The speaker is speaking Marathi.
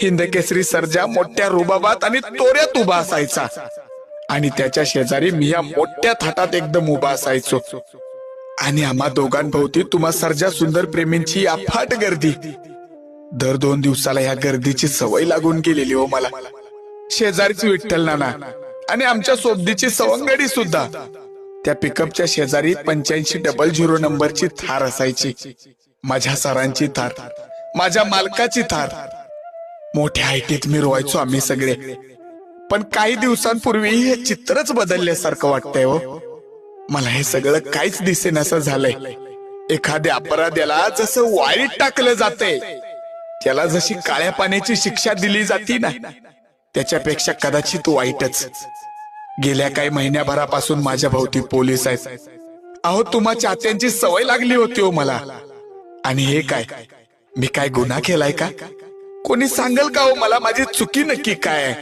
हिंदकेसरी सरजा सर्जा मोठ्या रुबाबात आणि तोऱ्यात उभा असायचा. आणि त्याच्या शेजारी मी या मोठ्या थाटात एकदम उभा असायचो. आणि आम्हा दोघांभोवती तुम्हा सर्जा सुंदर प्रेमींची अफाट गर्दी. दर दोन दिवसाला या गर्दीची सवय लागून गेलेली हो मला. शेजारीच विठ्ठल नाना आणि आमच्या सोबतीची सवंगडी सुद्धा. त्या पिकअपच्या शेजारी पंच्याऐंशी डबल झिरो नंबरची थार असायची. माझ्या सरांची थार माझ्या मालकाची थार. मोठ्या हायटीत मिरवायचो आम्ही सगळे. पण काही दिवसांपूर्वी हे चित्रच बदलल्यासारखं वाटतंय हो. मला हे सगळं काहीच दिसेनासं झालंय. एखाद्या अपराध्याला जसं वाईट टाकलं जातंय त्याला जशी काळ्या पाण्याची शिक्षा दिली जाती ना त्याच्यापेक्षा कदाचित वाईटच. गेल्या काही महिन्याभरापासून माझ्या भोवती पोलीस आहेत. अहो तुम्हा चात्यांची सवय लागली होती हो मला. आणि हे काय मी काय गुन्हा केलाय का? कोणी सांगेल का हो मला माझी चुकी नक्की काय?